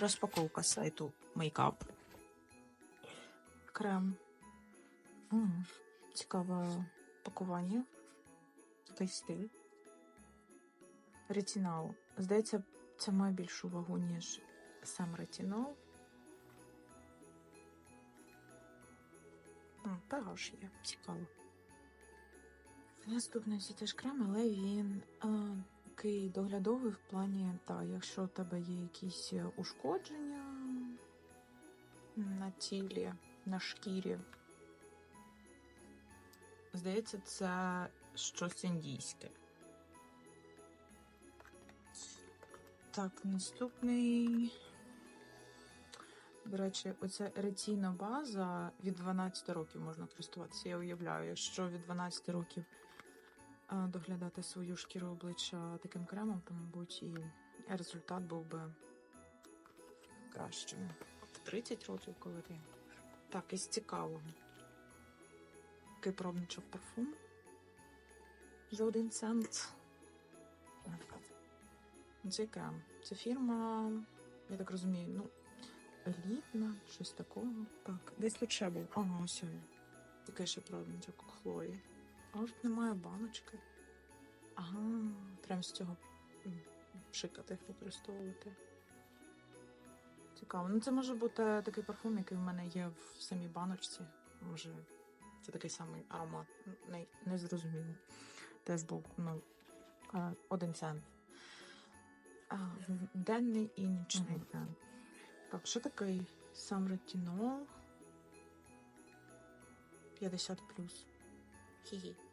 Розпаковка сайту Makeup. Крем. М, Цікаве пакування. Такий стиль. Ретинол. Здається, це має більшу вагу, ніж сам ретинол. М, Пегаш є. Цікаво. Наступний це теж крем, але він а, такий доглядовий в плані, та, якщо у тебе є якісь ушкодження на тілі, на шкірі. Здається, це щось індійське. Так, наступний. До речі, оця ретійна база від 12 років можна користуватися. Я уявляю, що від 12 років доглядати свою шкіру обличчя таким кремом, то, мабуть, і результат був би кращим. В 30 років, коли ти. Так, із цікавого. Такий пробничок парфум. За один цент. Цей крем. Це фірма, я так розумію, ну, елітна, щось такого. Так, десь тут ще був. Ага, ось він. Такий ще пробничок Хлої. А немає баночки. Ага, прям з цього пшикати, використовувати. Цікаво. Ну, це може бути такий парфум, який в мене є в самій баночці. Може, це такий самий аромат. Не, не зрозуміло. Теж був ну, е, один цент. Денний і нічний. Так, що такий сам ретинол? 50 плюс. Хі-хі.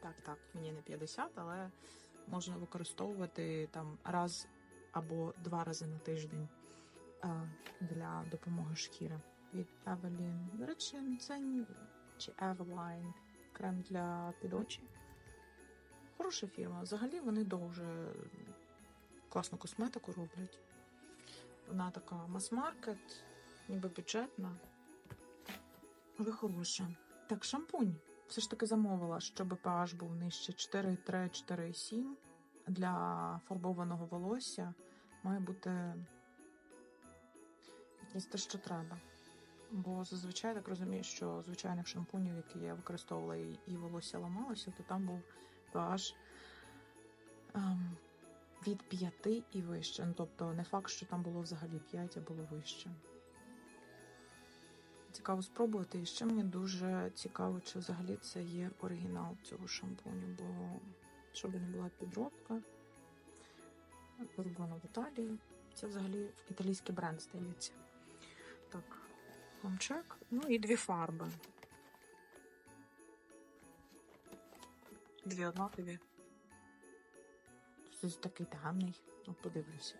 Так, так, мені не 50, але можна використовувати там раз або два рази на тиждень для допомоги шкіри. Від Evelyn. До речі, це чи Eveline крем для під очі. Хороша фірма. Взагалі вони дуже класну косметику роблять. Вона така мас-маркет, ніби бюджетна, але хороша. Так, шампунь. Все ж таки замовила, щоб pH був нижче 4,3-4,7. Для фарбованого волосся має бути якесь те, що треба. Бо зазвичай так розумію, що звичайних шампунів, які я використовувала і, волосся ламалося, то там був pH ем, від 5 і вище. Ну, тобто не факт, що там було взагалі 5, а було вище. Цікаво спробувати. І ще мені дуже цікаво, чи взагалі це є оригінал цього шампуню, бо щоб не була підробка, зроблено в Італії. Це взагалі італійський бренд здається. Так, комчек. Ну і дві фарби. Дві однакові. Щось такий темний. Ну, подивлюся.